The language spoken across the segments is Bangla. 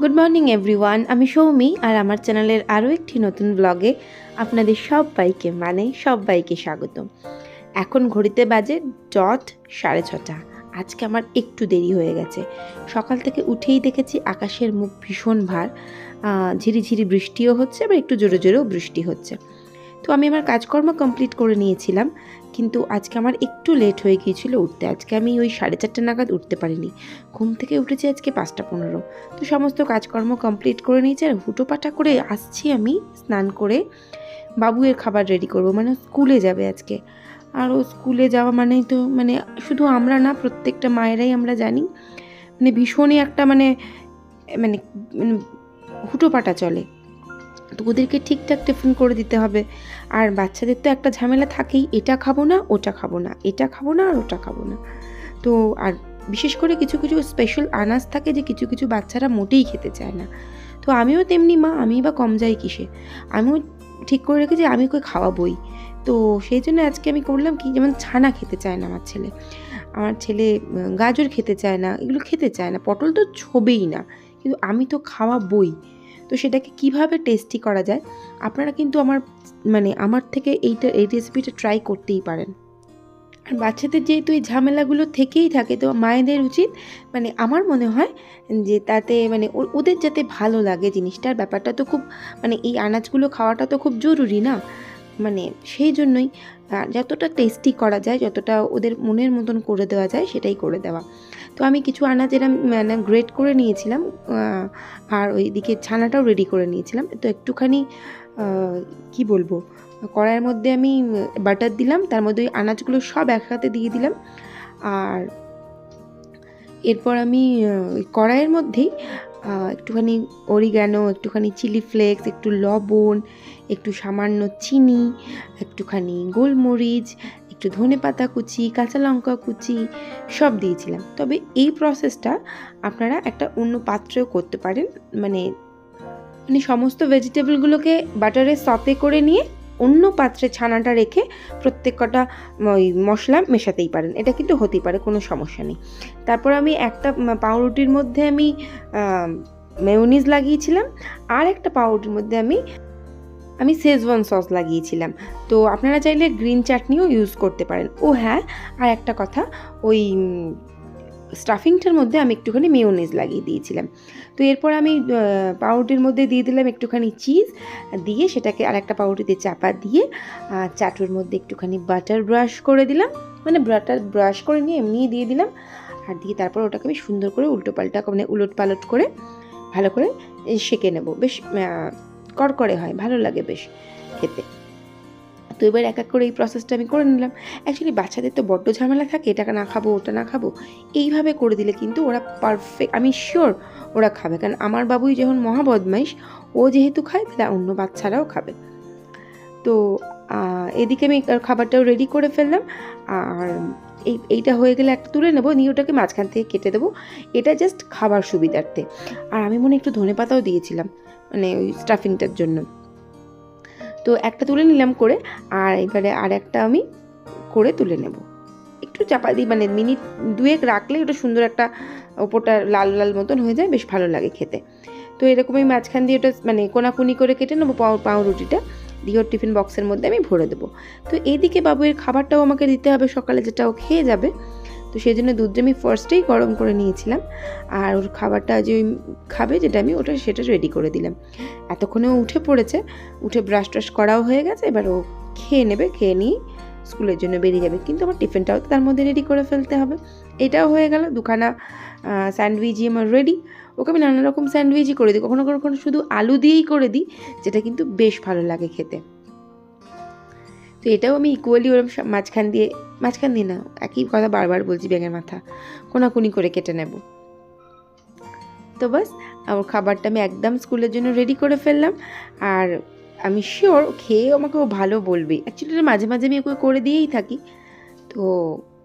গুড মর্নিং এভরিওয়ান আমি সৌমি আর আমার চ্যানেলের আরও একটি নতুন ব্লগে আপনাদের সবাইকে মানে সবাইকে স্বাগত এখন ঘড়িতে বাজে ডট সাড়ে ছটা। আজকে আমার একটু দেরি হয়ে গেছে। সকাল থেকে উঠেই দেখেছি আকাশের মুখ ভীষণ ভার। ঝিরিঝিরি বৃষ্টিও হচ্ছে, আবার একটু জোরে জোরেও বৃষ্টি হচ্ছে। তো আমি আমার কাজকর্ম কমপ্লিট করে নিয়েছিলাম, কিন্তু আজকে আমার একটু লেট হয়ে গিয়েছিল উঠতে। আজকে আমি ওই সাড়ে চারটে নাগাদ উঠতে পারিনি। ঘুম থেকে উঠেছি আজকে পাঁচটা পনেরো। তো সমস্ত কাজকর্ম কমপ্লিট করে নিয়েছি আর হুটোপাটা করে আসছি আমি স্নান করে। বাবুয়ের খাবার রেডি করব মানে স্কুলে যাবে আজকে। আর ও স্কুলে যাওয়া মানেই তো মানে শুধু আমরা না, প্রত্যেকটা মায়েরাই আমরা জানি। মানে ভীষণই একটা মানে মানে মানে হুটোপাটা চলে। তো ওদেরকে ঠিকঠাক টিফিন করে দিতে হবে। আর বাচ্চাদের তো একটা ঝামেলা থাকেই, এটা খাব না, ওটা খাব না, এটা খাব না, আর ওটা খাব না। তো আর বিশেষ করে কিছু কিছু স্পেশাল আনাজ থাকে যে কিছু কিছু বাচ্চারা মোটেই খেতে চায় না। তো আমিও তেমনি মা আমি বা কম যাই কিসে? আমিও ঠিক করে রেখেছি আমি ওকে খাওয়াবই। তো সেই জন্য আজকে আমি করলাম কি, যেমন ছানা খেতে চায় না আমার ছেলে। আমার ছেলে গাজর খেতে চায় না, এগুলো খেতে চায় না, পটল তো ছবেই না। কিন্তু আমি তো খাওয়াবই। তো সেটাকে কীভাবে টেস্টি করা যায়, আপনারা কিন্তু আমার মানে আমার থেকে এইটা, এই রেসিপিটা ট্রাই করতেই পারেন। আর বাচ্চাদের যেহেতু এই ঝামেলাগুলো থেকেই থাকে, তো মায়েদের উচিত মানে আমার মনে হয় যে তাতে মানে ওদের যাতে ভালো লাগে জিনিসটার ব্যাপারটা তো খুব মানে এই আনাজগুলো খাওয়াটা তো খুব জরুরি না। মানে সেই জন্যই যতটা টেস্টি করা যায়, যতটা ওদের মনের মতন করে দেওয়া যায়, সেটাই করে দেওয়া। তো আমি কিছু আনাজ এরম মানে গ্রেট করে নিয়েছিলাম আর ওইদিকে ছানাটাও রেডি করে নিয়েছিলাম। তো একটুখানি কি বলব, কড়াইয়ের মধ্যে আমি বাটার দিলাম, তার মধ্যে ওই আনাজগুলো সব একসাথে দিয়ে দিলাম। আর এরপর আমি কড়াইয়ের মধ্যেই একটুখানি অরিগ্যানো একটুখানি চিলি ফ্লেক্স একটু লবণ, একটু সামান্য চিনি, একটুখানি গোলমরিচ একটু ধনে পাতা কুচি, কাঁচা লঙ্কা কুচি, সব দিয়েছিলাম। তবে এই প্রসেসটা আপনারা একটা অন্য পাত্রেও করতে পারেন। মানে মানে সমস্ত ভেজিটেবলগুলোকে বাটারে সতে করে নিয়ে অন্য পাত্রে ছানাটা রেখে প্রত্যেক কটা ওই মশলা মেশাতেই পারেন। এটা কিন্তু হতেই পারে, কোনো সমস্যা নেই। তারপর আমি একটা পাউরুটির মধ্যে আমি মেয়োনিজ লাগিয়েছিলাম। আর একটা পাউরুটির মধ্যে আমি আমি শেজওয়ান সস লাগিয়েছিলাম। তো আপনারা চাইলে গ্রিন চাটনিও ইউজ করতে পারেন। ও হ্যাঁ আর একটা কথা, ওই স্টাফিংটার মধ্যে আমি একটুখানি মেয়োনিজ লাগিয়ে দিয়েছিলাম। তো এরপর আমি পাউরুটির মধ্যে দিয়ে দিলাম একটুখানি চিজ দিয়ে সেটাকে আর একটা পাউরুটিতে চাপা দিয়ে চাটুর মধ্যে একটুখানি বাটার ব্রাশ করে দিলাম। মানে বাটার ব্রাশ করে নিয়ে এমনিই দিয়ে দিলাম। আর দিয়ে তারপর ওটাকে আমি সুন্দর করে উল্টো পাল্টা মানে উলট পালট করে ভালো করে সেঁকে নেব। বেশ কড়কড়ে হয়, ভালো লাগে বেশ খেতে। তো এবার এক এক করে এই প্রসেসটা আমি করে নিলাম। অ্যাকচুয়ালি বাচ্চাদের তো বড্ড ঝামেলা থাকে, এটা না খাব, ওটা না খাব। এইভাবে করে দিলে কিন্তু ওরা পারফেক্ট আমি শিওর ওরা খাবে। কারণ আমার বাবুই যখন মহা বদমাইশ, ও যেহেতু খায়, তাহলে অন্য বাচ্চারাও খাবে। তো এদিকে আমি খাবারটাও রেডি করে ফেললাম। আর এই, এইটা হয়ে গেলে একটা তুলে নেব, নিয়ে ওটাকে মাঝখান থেকে কেটে দেবো। এটা জাস্ট খাবার সুবিধার্থে। আর আমি মনে একটু ধনে পাতাও দিয়েছিলাম। মানে ওই স্টাফিংটার জন্য। তো একটা তুলে নিলাম করে, আর এবারে আর একটা আমি করে তুলে নেব। একটু চাপা দিই মানে মিনিট দুয়েক রাখলে ওটা সুন্দর একটা ওপরটা লাল লাল মতন হয়ে যায়, বেশ ভালো লাগে খেতে। তো এরকমই মাঝখান দিয়ে ওটা মানে কোনাকুনি করে কেটে নেব পাউ পাউরুটিটা, দিয়ে ওর টিফিন বক্সের মধ্যে আমি ভরে দেবো। তো এইদিকে বাবুয়ের খাবারটাও আমাকে দিতে হবে সকালে, যেটা ও খেয়ে যাবে। তো সেই জন্য দুধটা আমি ফার্স্টেই গরম করে নিয়েছিলাম। আর ওর খাবারটা যে খাবে যেটা আমি ওটা সেটা রেডি করে দিলাম। এতক্ষণে ও উঠে পড়েছে, উঠে ব্রাশ ট্রাশ করাও হয়ে গেছে, এবার ও খেয়ে নেবে, খেয়ে নিয়ে স্কুলের জন্য বেরিয়ে যাবে। কিন্তু আমার টিফিনটাও তো তার মধ্যে রেডি করে ফেলতে হবে। এটাও হয়ে গেল, দুখানা স্যান্ডউইচই আমার রেডি ওকে আমি নানা রকম স্যান্ডউইচই করে দিই। কখনো কখনো শুধু আলু দিয়েই করে দিই, যেটা কিন্তু বেশ ভালো লাগে খেতে। তো এটাও আমি ইকুয়ালি ওরম মাঝখান দিয়ে মাঝখান দিয়ে না, একই কথা বারবার বলছি ব্যাঙের মাথা, কোনাকুনি করে কেটে নেব। তো বাস, আমার খাবারটা আমি একদম স্কুলের জন্য রেডি করে ফেললাম, আর আমি শিওর খেয়ে আমাকে ও ভালো বলবে। অ্যাকচুয়ালি মাঝে মাঝে আমি ওকে করে দিয়েই থাকি। তো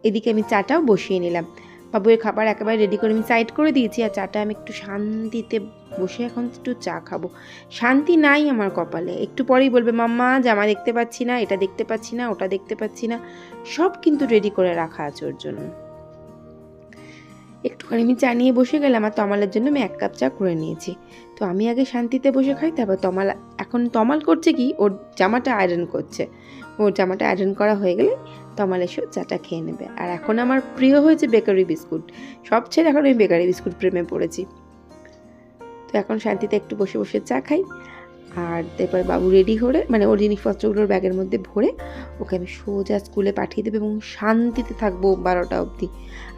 এদিকে আমি চাটাও বসিয়ে নিলাম। বাবুয়ের খাবার একেবারে রেডি করে আমি সাইড করে দিয়েছি আর চাটা আমি একটু শান্তিতে বসে এখন একটু চা খাব। শান্তি নাই আমার কপালে। একটু পরেই বলবে, মাম্মা, জামা দেখতে পাচ্ছি না, এটা দেখতে পাচ্ছি না, ওটা দেখতে পাচ্ছি না। সব কিন্তু রেডি করে রাখা আছে ওর জন্য। একটুখানি আমি চা নিয়ে বসে গেলাম আর তমালের জন্য আমি এক কাপ চা করে নিয়েছি। তো আমি আগে শান্তিতে বসে খাই, তারপর তমাল, এখন তমাল করছে কি, ওর জামাটা আয়রন করছে। ওর জামাটা আয়রন করা হয়ে গেলে তমাল এসে চাটা খেয়ে নেবে। আর এখন আমার প্রিয় হয়েছে বেকারি বিস্কুট। সব ছেড়ে এখন আমি বেকারি বিস্কুট প্রেমে পড়েছি। তো এখন শান্তিতে একটু বসে বসে চা খাই। আর তারপর বাবু রেডি হলে মানে ওর জিনিসপত্রগুলোর ব্যাগের মধ্যে ভরে ওকে আমি সোজা স্কুলে পাঠিয়ে দেবো এবং শান্তিতে থাকব বারোটা অবধি।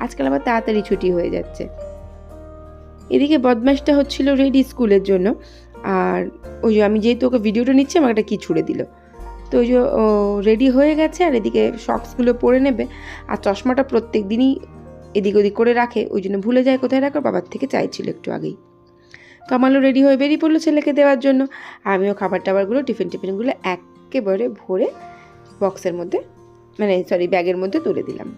আজকাল আবার তাড়াতাড়ি ছুটি হয়ে যাচ্ছে। এদিকে বদমাসটা হচ্ছিল রেডি স্কুলের জন্য। আর ওই যে আমি যেহেতু ওকে ভিডিওটা নিচ্ছি, আমাকে একটা কী ছুড়ে দিল। তো ওই যে রেডি হয়ে গেছে আর এদিকে শক্সগুলো পরে নেবে। আর চশমাটা প্রত্যেক দিনই এদিক ওদিক করে রাখে, ওই জন্য ভুলে যায় কোথায় রাখো, বাবার থেকে চাইছিল একটু আগেই। তো আমারও রেডি হয়ে বেরিয়ে পড়ল ছেলেকে দেওয়ার জন্য। আমিও খাবার টাবারগুলো, টিফিন টিফিনগুলো একেবারে ভরে বক্সের মধ্যে মানে সরি ব্যাগের মধ্যে তুলে দিলাম।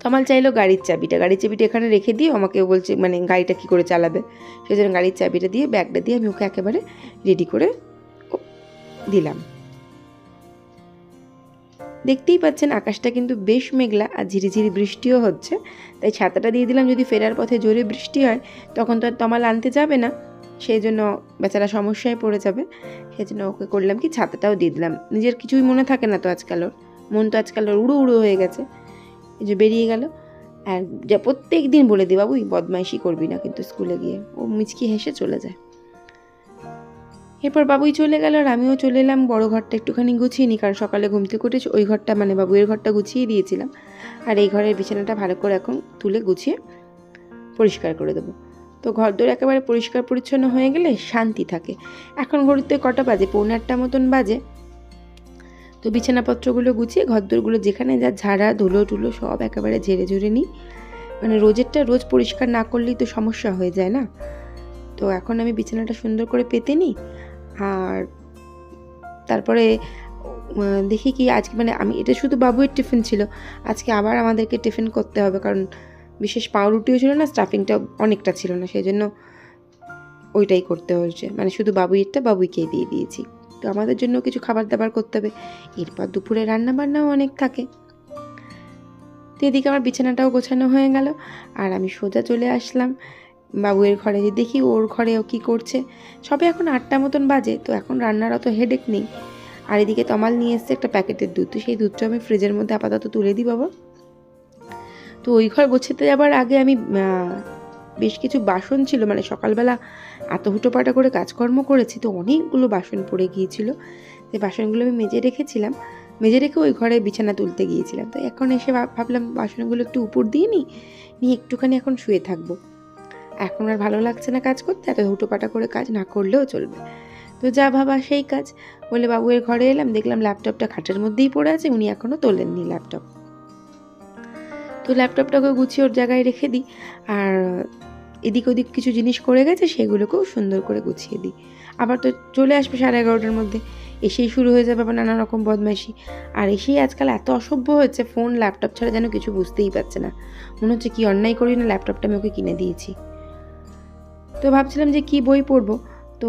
তমাল চাইলো গাড়ির চাবিটা। গাড়ির চাবিটা এখানে রেখে দিয়ে আমাকে বলছে মানে গাড়িটা কী করে চালাবে? সেই জন্য গাড়ির চাবিটা দিয়ে ব্যাগটা দিয়ে আমি ওকে একেবারে রেডি করে দিলাম। দেখতেই পাচ্ছেন আকাশটা কিন্তু বেশ মেঘলা আর ঝিরিঝিরি বৃষ্টিও হচ্ছে। তাই ছাতাটা দিয়ে দিলাম, যদি ফেরার পথে জোরে বৃষ্টি হয়, তখন তো আর তমাল আনতে যাবে না। সেই জন্য বেচারা সমস্যায় পড়ে যাবে। সেই জন্য ওকে করলাম কি, ছাতাটাও দিয়ে দিলাম। নিজের কিছুই মনে থাকে না তো আজকাল ওর। মন তো আজকাল ওর উড়ো উড়ো হয়ে গেছে। এই যে বেরিয়ে গেল। আর যা প্রত্যেক দিন বলে দিই বাবুই বদমাইশি করবি না কিন্তু স্কুলে গিয়ে। ও মিচকি হেসে চলে যায়। এরপর বাবুই চলে গেল আর আমিও চলে এলাম। বড় ঘরটা একটুখানি গুছিয়ে নিই কারণ সকালে ঘুম থেকে উঠে ওই ঘরটা মানে বাবুয়ের ঘরটা গুছিয়ে দিয়েছিলাম। আর এই ঘরের বিছানাটা ভালো করে এখন তুলে গুছিয়ে পরিষ্কার করে দেবো। তো ঘরদোর একেবারে পরিষ্কার পরিচ্ছন্ন হয়ে গেলে শান্তি থাকে। এখন ঘড়িতে কটা বাজে? পৌনে আটটা মতন বাজে। তো বিছানাপত্রগুলো গুছিয়ে ঘরদোরগুলো যেখানে যা ঝাড়া, ধুলো টুলো সব একেবারে ঝেড়ে ঝুড়ে নিই। মানে রোজেরটা রোজ পরিষ্কার না করলেই তো সমস্যা হয়ে যায় না? তো এখন আমি বিছানাটা সুন্দর করে পেতে নিই। আর তারপরে দেখি কি আজকে মানে আমি, এটা শুধু বাবুয়ের টিফিন ছিল। আজকে আবার আমাদেরকে টিফিন করতে হবে, কারণ বিশেষ পাউরুটিও ছিল না, স্টাফিংটা অনেকটা ছিল না সেই জন্য ওইটাই করতে হয়েছে। মানে শুধু বাবুইয়েরটা, বাবুইকে দিয়ে দিয়েছি। তো আমাদের জন্য কিছু খাবার দাবার করতে হবে। এরপর দুপুরে রান্না বান্নাও অনেক থাকে। তো এদিকে আমার বিছানাটাও গোছানো হয়ে গেল। আর আমি সোজা চলে আসলাম। বাবুয়ের ঘরে যে দেখি ওর ঘরে ও কী করছে। সবে এখন আটটা মতন বাজে, তো এখন রান্নার অত হেডেক নেই। আর এদিকে তমাল নিয়ে এসছে একটা প্যাকেটের দুধ, তো সেই দুধটা আমি ফ্রিজের মধ্যে আপাতত তুলে দিই বাবা। তো ওই ঘর গোছাতে যাবার আগে আমি বেশ কিছু বাসন ছিল মানে সকালবেলা এত হুটোপাটা করে কাজকর্ম করেছি, তো অনেকগুলো বাসন পড়ে গিয়েছিল। সেই বাসনগুলো আমি মেজে রেখেছিলাম, মেজে রেখে ওই ঘরে বিছানা তুলতে গিয়েছিলাম। তো এখন এসে ভাবলাম বাসনগুলো একটু উপর দিয়ে নিই, নিয়ে একটুখানি এখন শুয়ে থাকব। এখন আর ভালো লাগছে না কাজ করতে, এত হুটোপাটা করে কাজ না করলেও চলবে। তো যা ভাবা সেই কাজ। বলে বাবুয়ের ঘরে এলাম, দেখলাম ল্যাপটপটা খাটের মধ্যেই পড়ে আছে, উনি এখনও তোলেননি ল্যাপটপ তো ল্যাপটপটাকে গুছিয়ে ওর জায়গায় রেখে দিই। আর এদিক ওদিক কিছু জিনিস করে গেছে, সেগুলোকেও সুন্দর করে গুছিয়ে দিই। আবার তো চলে আসবে সাড়ে এগারোটার মধ্যে। এসেই শুরু হয়ে যাবে আবার নানা রকম বদমাইশি। আর এসেই আজকাল এত অসভ্য হয়েছে ফোন ল্যাপটপ ছাড়া যেন কিছু বুঝতেই পারছে না। মনে হচ্ছে কি অন্যায় করি না ল্যাপটপটা আমি ওকে কিনে দিয়েছি। তো ভাবছিলাম যে কি বই পড়ব? তো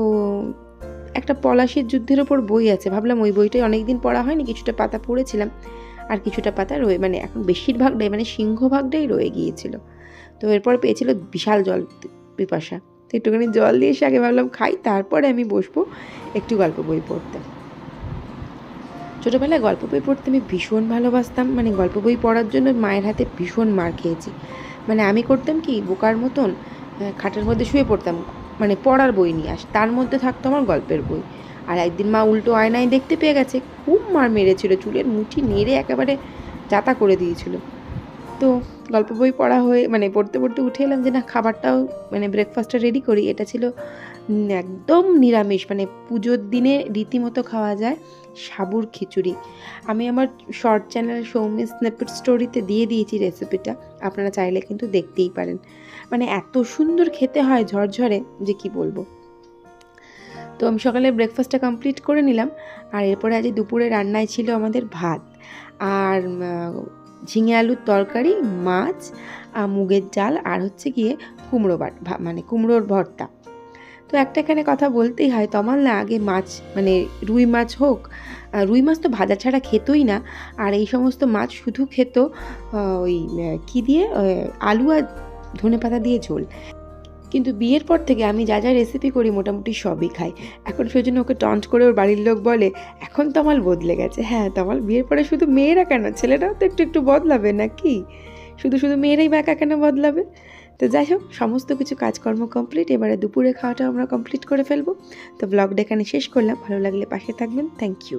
একটা পলাশির যুদ্ধের ওপর বই আছে। ভাবলাম ওই বইটাই অনেক দিন পড়া হয়নি, কিছুটা পাতা পড়েছিলাম। আর কিছুটা পাতা রয়ে মানে এখন বেশিরভাগটাই মানে সিংহভাগটাই রয়ে গিয়েছিল। তো এরপর পেয়েছিল বিশাল জল পিপাসা। তো একটুখানি জল দিয়ে এসে আগে ভাবলাম খাই, তারপরে আমি বসবো একটু গল্প বই পড়তে। ছোটোবেলায় গল্প বই পড়তে আমি ভীষণ ভালোবাসতাম মানে গল্প বই পড়ার জন্য মায়ের হাতে ভীষণ মার খেয়েছি। মানে আমি করতাম কি, বোকার মতন খাটের মধ্যে শুয়ে পড়তাম। মানে পড়ার বই নিয়ে আস তার মধ্যে থাকতো আমার গল্পের বই। আর একদিন মা উল্টো আয়নায় দেখতে পেয়ে গেছে, খুব মার মেরেছিল, চুলের মুঠি নেড়ে একেবারে যাতা করে দিয়েছিল। তো গল্প বই পড়া হয়ে মানে পড়তে পড়তে উঠে এলাম যে, না, খাবারটাও মানে ব্রেকফাস্টটা রেডি করি। এটা ছিল একদম নিরামিষ মানে পুজোর দিনে রীতিমতো খাওয়া যায় সাবুর খিচুড়ি। আমি আমার শর্ট চ্যানেল সৌমি স্ন্যাপেট স্টোরিতে দিয়ে দিয়েছি রেসিপিটা আপনারা চাইলে কিন্তু দেখতেই পারেন। মানে এত সুন্দর খেতে হয় ঝরঝরে, যে কি বলব। তো আমি সকালে ব্রেকফাস্টটা কমপ্লিট করে নিলাম, আর এরপরে আজ দুপুরে রান্নায় ছিল আমাদের ভাত। আর ঝিঙে আলুর তরকারি, মাছ মুগের ডাল, আর হচ্ছে গিয়ে কুমড়ো বাট মানে কুমড়োর ভর্তা। তো একটা এখানে কথা বলতেই হয় তমাল না আগে মাছ মানে রুই মাছ হোক রুই মাছ তো ভাজা ছাড়া খেতই না। আর এই সমস্ত মাছ শুধু খেত ওই কী দিয়ে আলু আর ধনে পাতা দিয়ে ঝোল। কিন্তু বিয়ের পর থেকে আমি যা যা রেসিপি করি মোটামুটি সবই খাই। এখন সেই জন্য ওকে টন্ট করে ওর বাড়ির লোক বলে, এখন তমাল বদলে গেছে। হ্যাঁ তমাল বিয়ের পরে শুধু মেয়েরা কেন? ছেলেরাও তো একটু একটু বদলাবে নাকি? শুধু শুধু মেয়েরাই বা একা কেন বদলাবে? তো যাই হোক, সমস্ত কিছু কাজকর্ম কমপ্লিট এবারে দুপুরে খাওয়াটাও আমরা কমপ্লিট করে ফেলব। তো ব্লগটা এখানে শেষ করলাম, ভালো লাগলে পাশে থাকবেন থ্যাংক ইউ